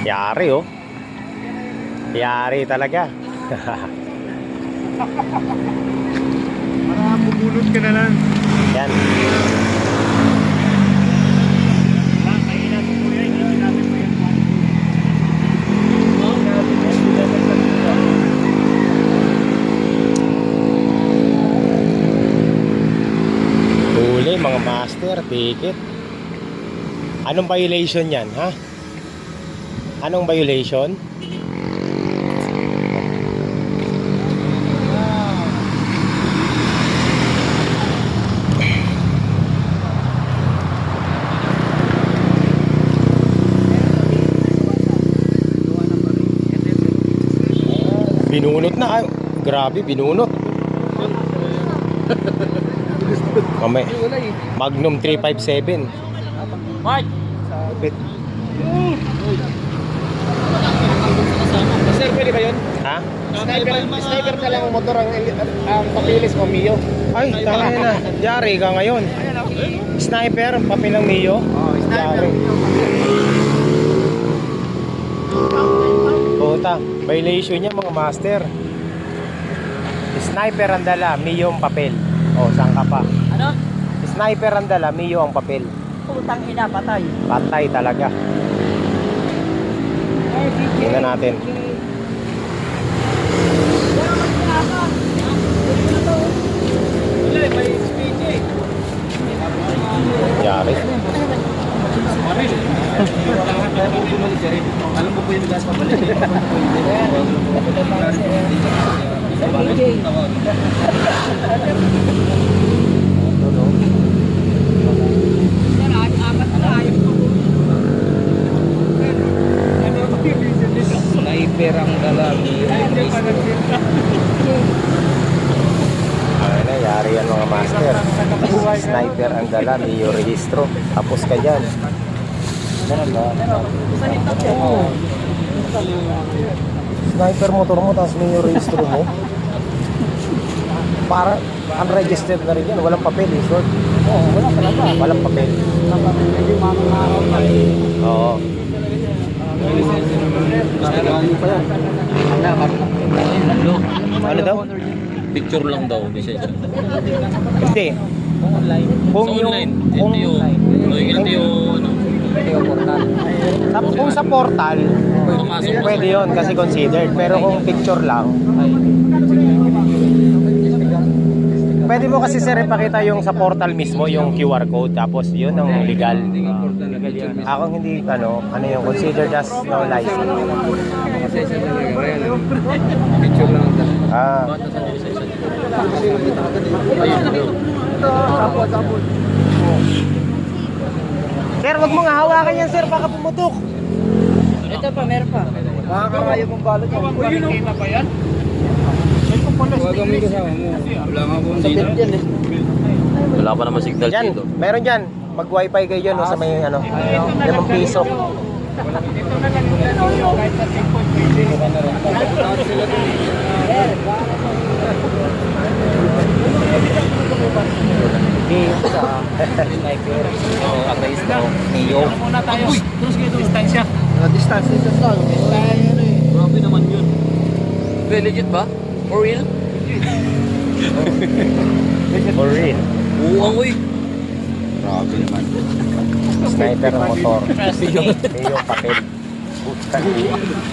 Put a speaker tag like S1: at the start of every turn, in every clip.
S1: Yari oh. Yari talaga.
S2: Para bubulot ka na lang.
S1: Yan. Huli mga master, ticket. Anong violation yan, ha? Anong violation? Binunot na. Ay, grabe, binunot. Mamay. Magnum 357.
S2: Mark!
S1: Bit.
S2: Sir, pwede ba yun?
S1: Ha?
S2: Sniper, sniper na lang ang motor ang, ang papilis mo, Mio.
S1: Ay, tama na. Yari ka ngayon. Sniper, papel ng Mio.
S2: Oh,
S1: Yari. Puta, violation niya mga master. Sniper ang dala, Mio ang papel. O, saan ka pa?
S3: Ano?
S1: Sniper ang dala, Mio ang papel.
S3: Putang ina, patay.
S1: Patay talaga. Tingnan natin.
S2: Wala, may speed eh.
S1: Yari.
S2: Alam mo po yung gas pabalik eh.
S3: Sniper ang dala ni
S1: Ay na, yari yan mga master. Sniper ang dala, Mio registro. Tapos ka dyan. Sniper motor mo, tapos Mio registro mo. Para unregistered na rin yan. Walang papel eh, short.
S3: Oo, wala talaga.
S1: Walang papel.
S3: Hindi mamang
S1: Oo. Ano daw?
S4: Picture lang daw, lisensya.
S1: Hindi. Kung
S4: Sa
S1: yung,
S4: online,
S1: kung,
S4: LTO. LTO, ano,
S1: sa, kung sa portal,
S4: pumasok
S1: pwede yon kasi considered. Pero kung picture lang, pwede mo kasi sir ipakita yung sa portal mismo, yung QR code, tapos yun ang legal. Ako hindi, ano, ano yung considered as no license.
S2: Picture lang ang dala.
S1: Ah,
S4: ayun.
S1: Sir, wag mo nga hawakan yan sir, baka pumutok.
S3: Ito pa, meron pa.
S2: Makakarayo mong balot yan. Uy, yun o. ba yan? Huwag mo kasama mo. Wala nga po dito.
S4: Wala pa naman signal
S1: Diyan,
S4: dito.
S1: meron dyan. Mag wifi kayo dyan no, sa may ano, limang piso.
S2: Dito na lang yung ano, kahit sa checkpoint pwede.
S3: sa sniper. Oo, against the Neo.
S2: Muna tayo. Uy, terus kayo distansya.
S3: distance dito sa
S4: Grabe naman yun. Wait, legit ba? For real?
S1: For real.
S4: Uwang, uy.
S1: Grabe naman. Sniper ng motor. May yung papel. Puta,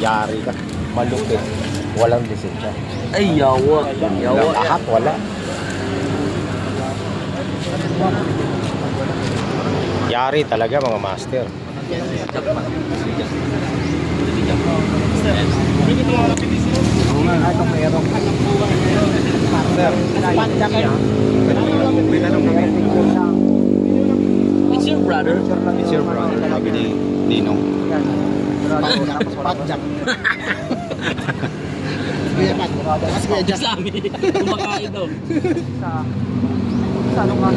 S1: yari ka. Malupit. Walang lisensya.
S4: Ay, yawa. Yawa.
S1: Lahat wala. Yari talaga mga master.
S4: It's your brother.
S2: It's your brother. Sabi ni Ninong. Patjak. Kuya Pat. Kuya Jack.
S4: Kumakain daw.
S3: Sa ano ka?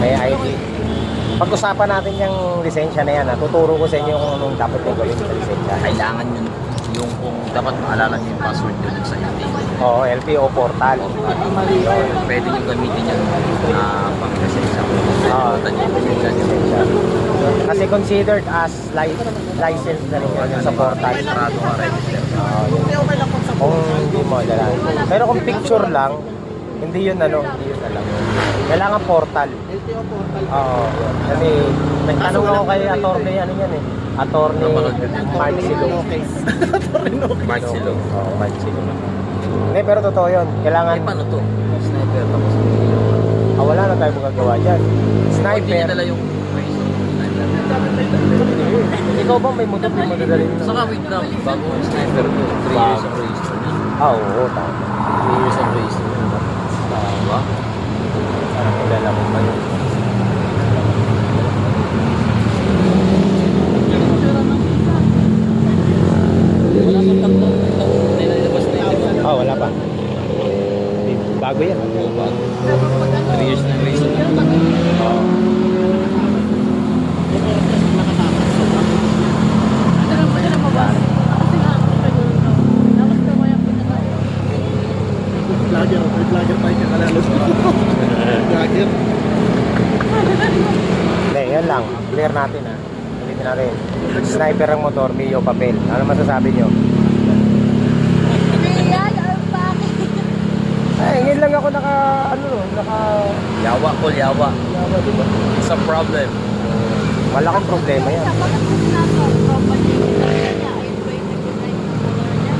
S1: May ID. Pag-usapan natin yung lisensya na yan, ha? tuturo ko sa inyo kung anong dapat yung gawin sa lisensya.
S4: Kailangan yun. Yung kung dapat maalala niyo yung password yun sa LTO.
S1: Oo, LTO portal.
S4: Pwede nyo gamitin yan na pang lisensya. Kalimutan niyo yung lisensya niyo.
S1: Kasi considered as li- license na rin yun sa portal.
S4: Registrado ka, register.
S1: Oo, yun. Kung hindi mo dala. Pero kung picture lang, hindi yun ano, hindi yun alam. Kailangan portal. Oo, yun. Kasi may tanong ako kay attorney ano yan eh. Attorney. Mark Silong.
S4: Mark Silong.
S1: Oo, Mark Silong. Hindi, pero totoo yun. Kailangan,
S4: Ay, paano to? Sniper tapos
S1: ah, wala na tayo magagawa dyan.
S4: Hindi
S1: Sniper.
S4: dala yung.
S1: Ikaw ba may motor yung madadalhin mo?
S4: Saka wait lang, bago yung sniper ko, 3 years ang register niya.
S1: Ah, oo, tama.
S4: 3 years ang register Diba?
S1: Parang kilala mo pa yun. Ah, wala pa. Bago yan.
S4: Bago. 3 years na yung register niya.
S1: Oo.
S2: Vlogger, may vlogger tayo kakalalo. Vlogger.
S1: Hindi, yan lang. Clear natin ha. Ulitin natin. Sniper ang motor, Mio papel. Ano masasabi nyo? Ay, ngayon lang ako naka, ano, naka,
S4: Yawa, call yawa.
S1: yawa, di ba?
S4: It's a problem.
S1: Malaking problema yan.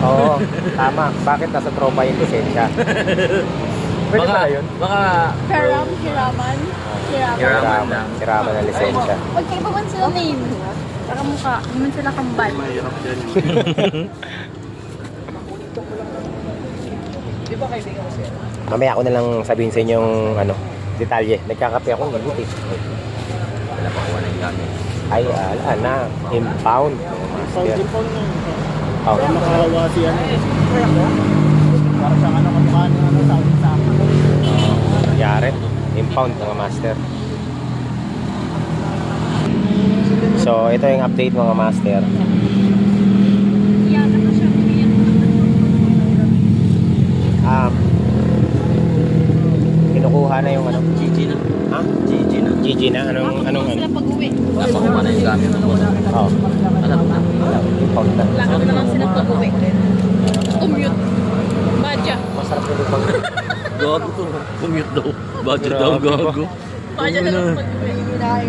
S1: Oo, tama. Bakit nasa tropa yung lisensya? Pwede
S4: Baka,
S1: pala yun?
S4: baka,
S5: Hiram, hiraman. Hiraman.
S4: Hiraman lang.
S1: Siraman na lisensya.
S5: Pag kaiba man sila name, saka mukha, hindi man sila kambal.
S2: Mahirap dyan.
S1: Mamaya ako na lang sabihin sa inyo yung ano, detalye. Nagkakape ako ng buti.
S4: wala pa kuha na yung gamit.
S1: Ay, ala na. Impound. Master.
S2: Pag-impon na.
S1: Oh.
S2: Kaya nakahawa si ano. Para siyang ano kamukha ng ano sa akin sa akin.
S1: Nangyari. Impound mga master. So, ito yung update mga master.
S5: Na.
S1: Um, kinukuha na yung ano.
S4: GG na.
S1: Ha?
S4: GG na.
S1: GG na? Anong, anong,
S5: sila
S1: ano?
S5: pag-uwi.
S4: Napakuha na yung gamit ng motor.
S1: Oh,
S4: Alam na.
S1: impound na.
S5: Lakad na lang sila pag-uwi. Commute. Badya.
S1: Masarap yung impound.
S4: Gago to. Commute daw. Budget daw, gago.
S5: Badya na lang pag-uwi.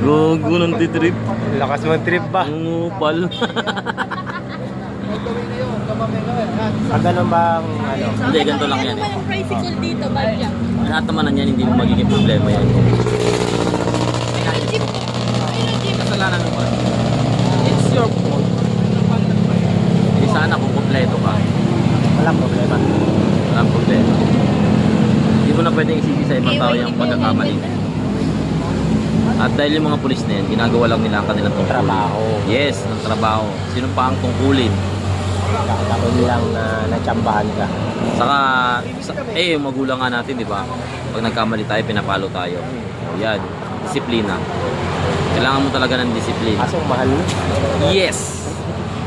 S4: Gago ng titrip.
S1: Lakas mo trip ba?
S4: Nungupal.
S1: Ang ganun bang ano?
S4: Hindi, ganito lang yan
S5: Ano
S4: eh.
S5: ba yung tricycle dito, Badya?
S4: Lahat naman na yan, hindi mo magiging problema yan. Kasalanan mo ba? It's your fault. Eh, sana kung kompleto ka,
S1: Walang problema.
S4: walang problema. Hindi mo na pwedeng isisi sa ibang tao yung pagkakamali. At dahil yung mga pulis na yan, ginagawa lang nila ang kanilang tungkulin.
S1: Trabaho.
S4: Yes, ng trabaho. Sino pa ang tungkulin?
S1: Kakaroon lang na natsambahan ka.
S4: Saka, sa, eh, yung magulang nga natin, di ba? Pag nagkamali tayo, pinapalo tayo. O yan, disiplina. Kailangan mo talaga ng disiplina.
S1: Kaso mahal.
S4: Yes!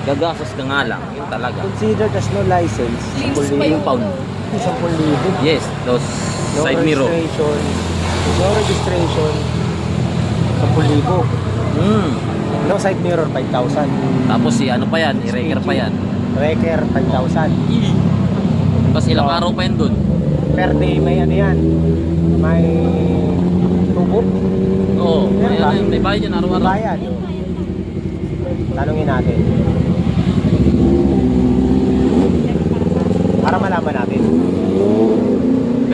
S4: Gagastos ka nga lang. Yun talaga.
S1: Considered as no license.
S5: Linis pa
S4: Yung
S5: yung
S4: pound.
S1: 10,000.
S4: Yes, those
S1: No
S4: side mirror.
S1: registration. No registration. 10,000.
S4: Hmm.
S1: No side mirror, 5,000.
S4: Tapos si ano pa yan, i-reker pa yan.
S1: Wrecker, 5,000.
S4: Tapos ilang araw pa yan dun.
S1: Per day may ano yan. May tubo.
S4: Oo, may, ano, may bayad yan araw-araw.
S1: Bayad. Tanungin natin. Para malaman natin.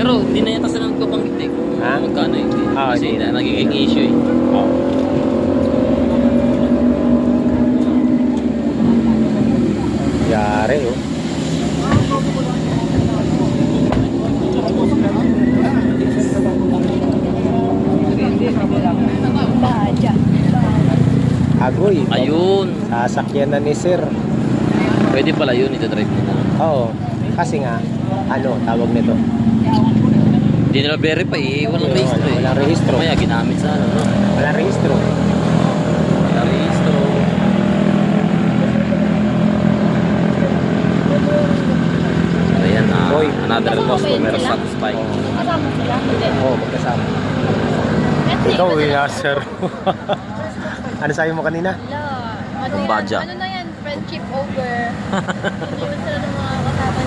S4: Pero hindi na yata sila nagpapanggit eh.
S1: Ha?
S4: magkano eh.
S1: Ah,
S4: Kasi
S1: hindi.
S4: na, nagiging issue eh.
S1: Oh. Yari oh.
S5: Badya.
S1: Agoy.
S4: Ayun.
S1: Sasakyan na ni sir.
S4: Pwede pala yun, ito-drive mo na.
S1: Oo. Kasi nga, ano, tawag nito.
S4: Hindi nila verify eh. Walang
S1: Oo,
S4: rehistro eh.
S1: walang rehistro.
S4: Kaya ginamit sa ano. no?
S1: Walang rehistro.
S4: Walang rehistro.
S1: Boy.
S4: Another
S5: Kasama ba
S4: customer
S5: yun sila?
S4: satisfied.
S5: Kasama sila. Hindi.
S1: Oo, oh, magkasama. Ikaw, eh, sir. ano sabi mo kanina?
S5: Wala. Ano yan? Ano na yan? Friendship over. Iniwan sila ng mga kasama nila.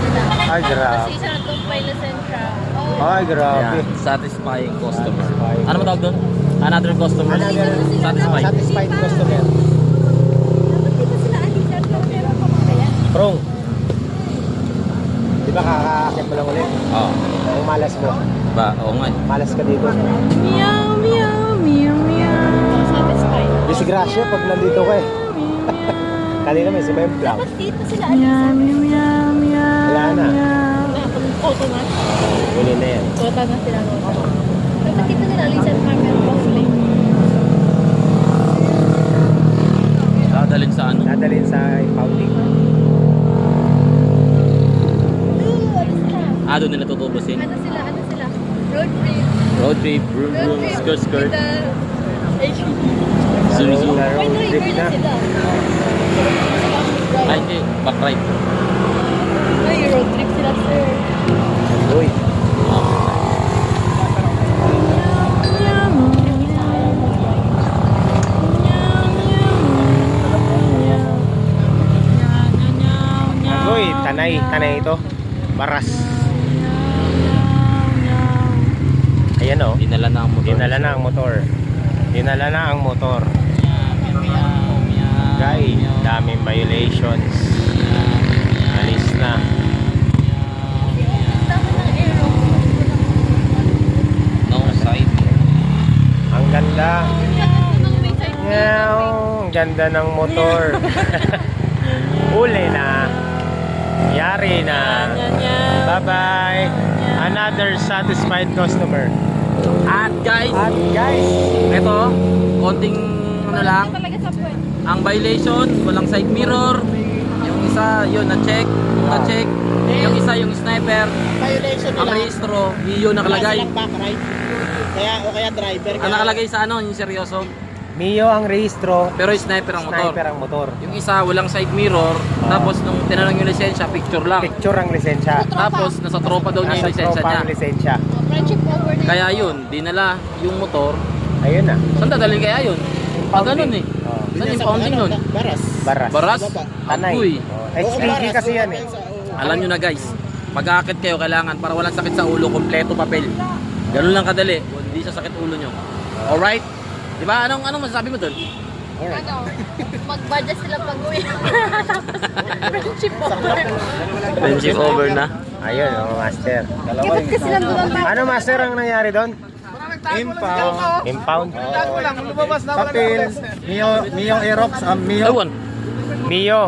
S1: Ay, grabe.
S5: Kasi isa nagtumpay na sentra. Oh.
S1: Ay, grabe.
S4: Ayan, satisfying customer.
S1: Satisfying.
S4: Ano mo tawag doon? Another customer.
S1: Another
S4: satisfied.
S1: Satisfied customer. Prong. Di ba kakakakit mo lang ulit?
S4: Oo.
S1: Ang malas mo.
S4: Ba, oo nga. eh.
S1: Malas ka dito.
S5: Meow, meow, meow, meow. Satisfied.
S1: Disgrasya pag nandito ka eh. Kanina may si Memblang.
S5: Dapat dito sila alisan. Meow, meow,
S1: Wala na.
S5: Auto na.
S1: Huli na yan.
S5: Kota na sila. Dapat dito sila alisan pa huli.
S4: Dadalhin sa ano?
S1: Dadalhin sa impounding.
S5: Ano?
S4: Ah, doon nila tutubusin.
S5: Ano sila? Ano sila? Road trip.
S4: Road trip, broom,
S5: trip.
S4: skirt, skirt.
S5: With the HQ.
S4: Zoom, zoom.
S5: May
S1: road trip
S5: driver
S1: na
S5: sila.
S4: Ay, hindi. Back right.
S5: Ay, road trip sila, sir.
S1: Uy. Uy, tanay. Tanay ito. Baras. Ayan o.
S4: Dinala na ang motor.
S1: Dinala na ang motor. Dinala na ang motor. Guy, daming violations. Alis na.
S5: Dami ng aero.
S4: No side.
S1: Ang ganda. Meow. Ganda ng motor. Uli na. Yari na. Bye-bye. Another satisfied customer.
S4: At guys,
S1: At guys,
S4: ito, konting ano lang, ang violation, walang side mirror. Yung isa, yun, na-check. Na-check. Yung isa, yung sniper.
S2: Violation
S4: Ang rehistro, yun nakalagay.
S2: back right. Kaya, o kaya driver.
S4: Ang nakalagay sa ano, yung seryoso.
S1: Mio ang rehistro,
S4: Pero yung sniper ang motor.
S1: sniper ang motor.
S4: Yung isa, walang side mirror. Tapos nung tinanong yung lisensya, picture lang.
S1: Picture ang lisensya.
S4: Tapos nasa tropa daw niya
S1: Nasa
S4: yung lisensya niya.
S1: ang lisensya.
S5: Oh, Friendship over na
S4: Kaya yun, dinala yung motor.
S1: Ayun na.
S4: Saan dadalhin kaya yun? Ah, ganun eh.
S1: Oh,
S4: Saan yung pounding nun?
S2: Baras.
S1: baras.
S4: Baras?
S1: Tanay. Oh, HPG kasi yan eh.
S4: Alam nyo na guys, pag-aakit kayo kailangan para walang sakit sa ulo, kompleto papel. Ganun lang kadali, hindi sa sakit ulo nyo. Alright? Di ba? Anong, anong masasabi mo doon?
S5: Ano? Mag-budget sila pag-uwi. Friendship over.
S4: Friendship over na.
S1: Ayun, oh, master.
S5: Bakit kasi nandun ang
S1: Ano master ang nangyari doon?
S2: Impound.
S1: Impound?
S2: Papel. Mio, Mio Aerox. Um, Mio.
S4: Ewan.
S1: Mio,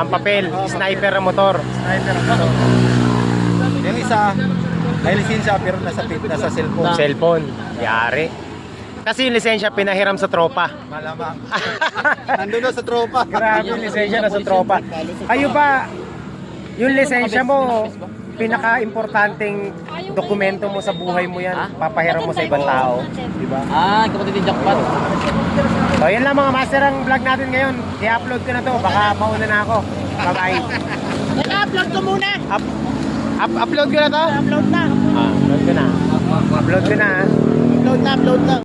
S1: ang papel, sniper ang motor.
S2: Sniper. Yung isa, may lisensya pero nasa, nasa cellphone.
S1: Cellphone. Yari. Kasi yung lisensya pinahiram sa tropa.
S2: Malamang. Nandun na sa tropa.
S1: Grabe yung lisensya na sa tropa. Kayo ba, yung lisensya mo, pinaka-importanting dokumento mo sa buhay mo yan, papahiram mo sa ibang tao. Di ba?
S4: Ah, kapatid ni Jackpot.
S1: So, yan lang mga master ang vlog natin ngayon. I-upload ko na to, baka mauna na ako. Bye-bye.
S2: Nag-upload ko muna.
S1: Up, up, upload ko na to?
S2: Upload na.
S1: Ah, upload ko na. Upload ko na.
S2: Upload na, upload na.